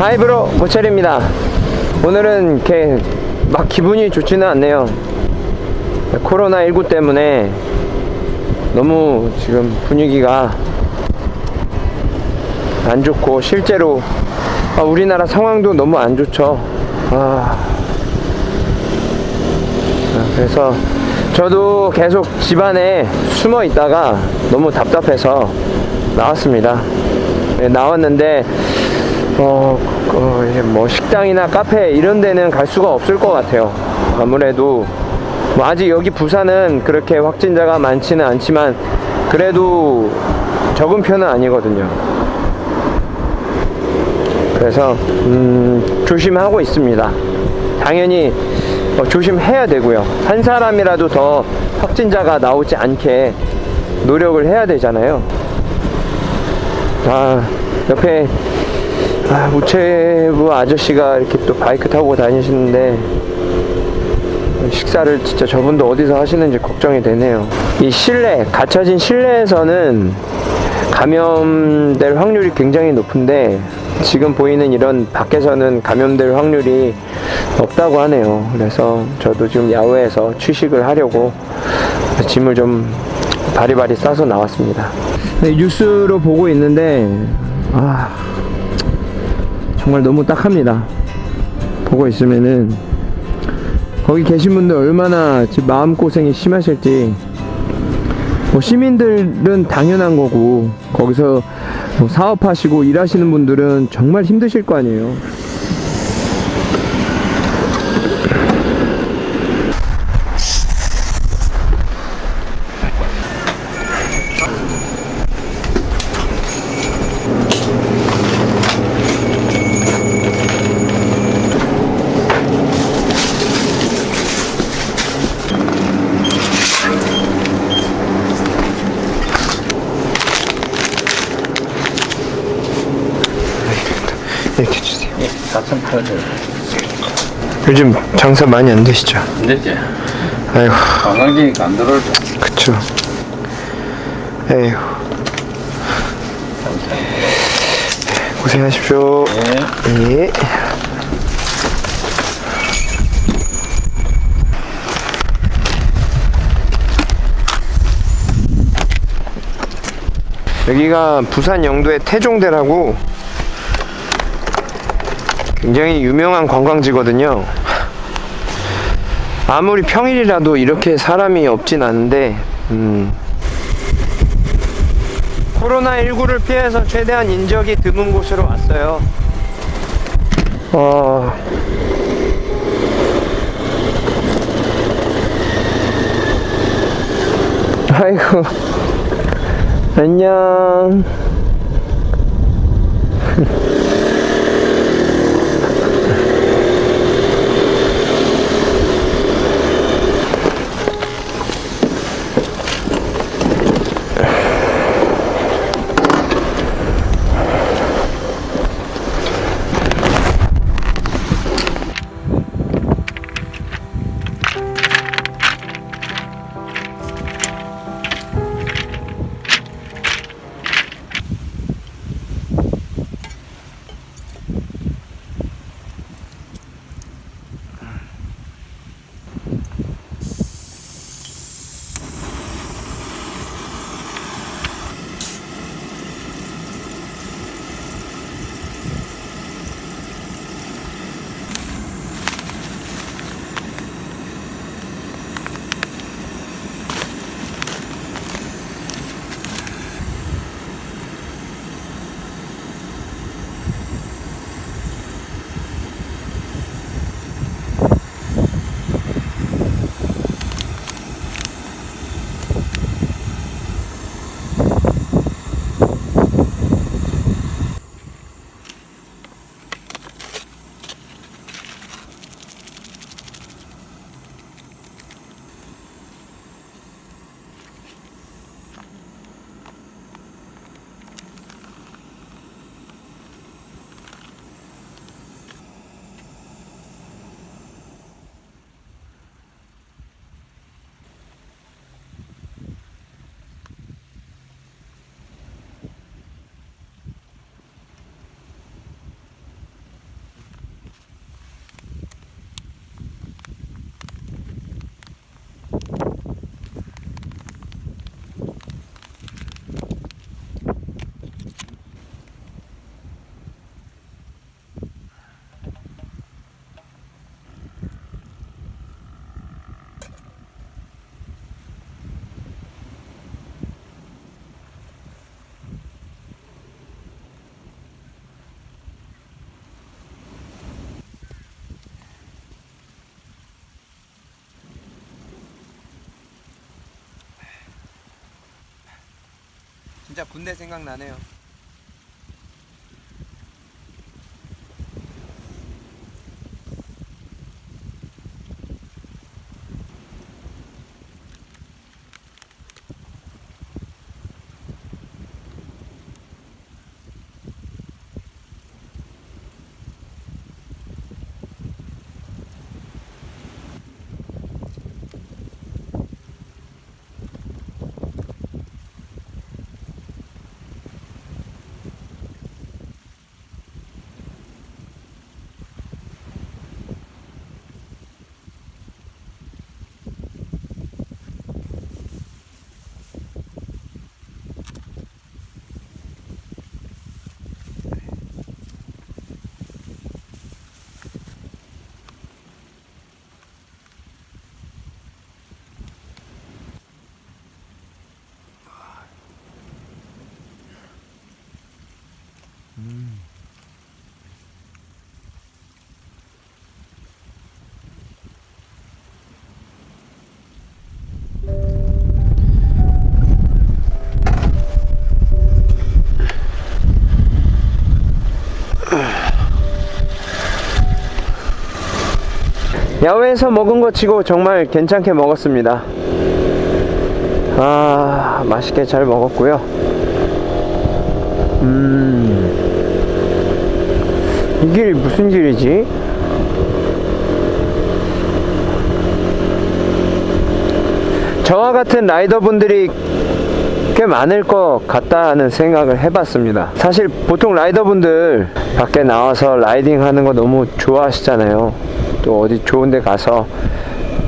하이브로 모철입니다. 오늘은 이렇게 막 기분이 좋지는 않네요. 코로나19 때문에 너무 지금 분위기가 안 좋고 실제로 아, 우리나라 상황도 너무 안 좋죠. 아, 아, 그래서 저도 계속 집안에 숨어 있다가 너무 답답해서 나왔습니다. 네, 나왔는데 어, 어, 이제 뭐 식당이나 카페 이런 데는 갈 수가 없을 것 같아요. 아무래도 뭐 아직 여기 부산은 그렇게 확진자가 많지는 않지만 그래도 적은 편은 아니거든요. 그래서 음, 조심하고 있습니다. 당연히 어, 조심해야 되고요. 한 사람이라도 더 확진자가 나오지 않게 노력을 해야 되잖아요. 아 옆에 아, 우체부 아저씨가 이렇게 또 바이크 타고 다니시는데 식사를 진짜 저분도 어디서 하시는지 걱정이 되네요. 이 실내, 갇혀진 실내에서는 감염될 확률이 굉장히 높은데 지금 보이는 이런 밖에서는 감염될 확률이 없다고 하네요. 그래서 저도 지금 야외에서 취식을 하려고 짐을 좀 바리바리 싸서 나왔습니다. 네, 뉴스로 보고 있는데 아 정말 너무 딱합니다. 보고 있으면은 거기 계신 분들 얼마나 지금 마음 고생이 심하실지 뭐 시민들은 당연한 거고 거기서 뭐 사업하시고 일하시는 분들은 정말 힘드실 거 아니에요. 이렇게 주세요. 4,800원. 요즘 장사 많이 안 되시죠? 안 되지? 아이고, 관광지니까 안 들어오죠. 그쵸. 에휴. 고생하십시오. 네. 예. 여기가 부산 영도의 태종대라고 굉장히 유명한 관광지거든요. 아무리 평일이라도 이렇게 사람이 없진 않은데, 음. 코로나19를 피해서 최대한 인적이 드문 곳으로 왔어요. 어. 아이고. 안녕. 진짜 군대 생각나네요. 야외에서 먹은 거 치고 정말 괜찮게 먹었습니다. 아, 맛있게 잘 먹었고요. 음, 이 길이 무슨 길이지? 저와 같은 라이더분들이 꽤 많을 것 같다는 생각을 해봤습니다. 사실 보통 라이더분들 밖에 나와서 라이딩 하는 거 너무 좋아하시잖아요. 또 어디 좋은 데 가서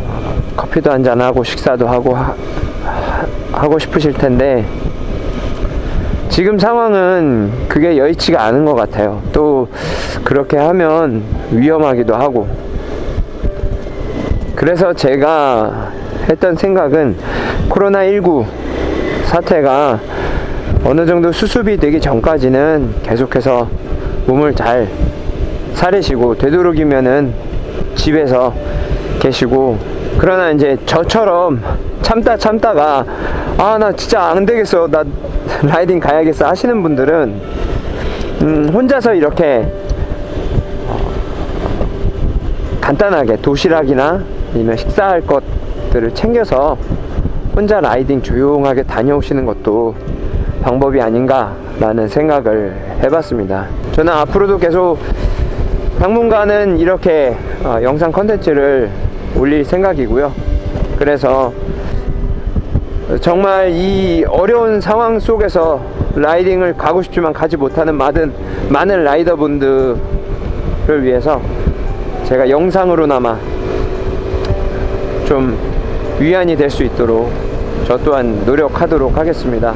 어, 커피도 한잔 하고 식사도 하고 하, 하고 싶으실 텐데 지금 상황은 그게 여의치가 않은 것 같아요. 또 그렇게 하면 위험하기도 하고 그래서 제가 했던 생각은 코로나19 사태가 어느 정도 수습이 되기 전까지는 계속해서 몸을 잘 사리시고 되도록이면은 집에서 계시고 그러나 이제 저처럼 참다 참다가 아 나 진짜 안 되겠어 나 라이딩 가야겠어 하시는 분들은 음, 혼자서 이렇게 어, 간단하게 도시락이나 아니면 식사할 것들을 챙겨서 혼자 라이딩 조용하게 다녀오시는 것도 방법이 아닌가라는 생각을 해봤습니다. 저는 앞으로도 계속 당분간은 이렇게 어, 영상 컨텐츠를 올릴 생각이고요. 그래서 정말 이 어려운 상황 속에서 라이딩을 가고 싶지만 가지 못하는 많은, 많은 라이더분들을 위해서 제가 영상으로나마 좀 위안이 될 수 있도록 저 또한 노력하도록 하겠습니다.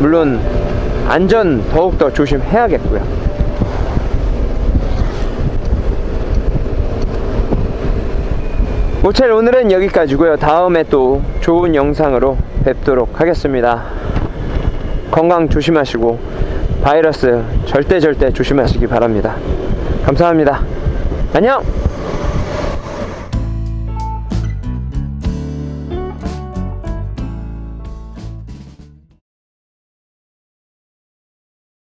물론 안전 더욱더 조심해야겠고요. 모첼 오늘은 여기까지고요. 다음에 또 좋은 영상으로 뵙도록 하겠습니다. 건강 조심하시고 바이러스 절대 절대 조심하시기 바랍니다. 감사합니다. 안녕!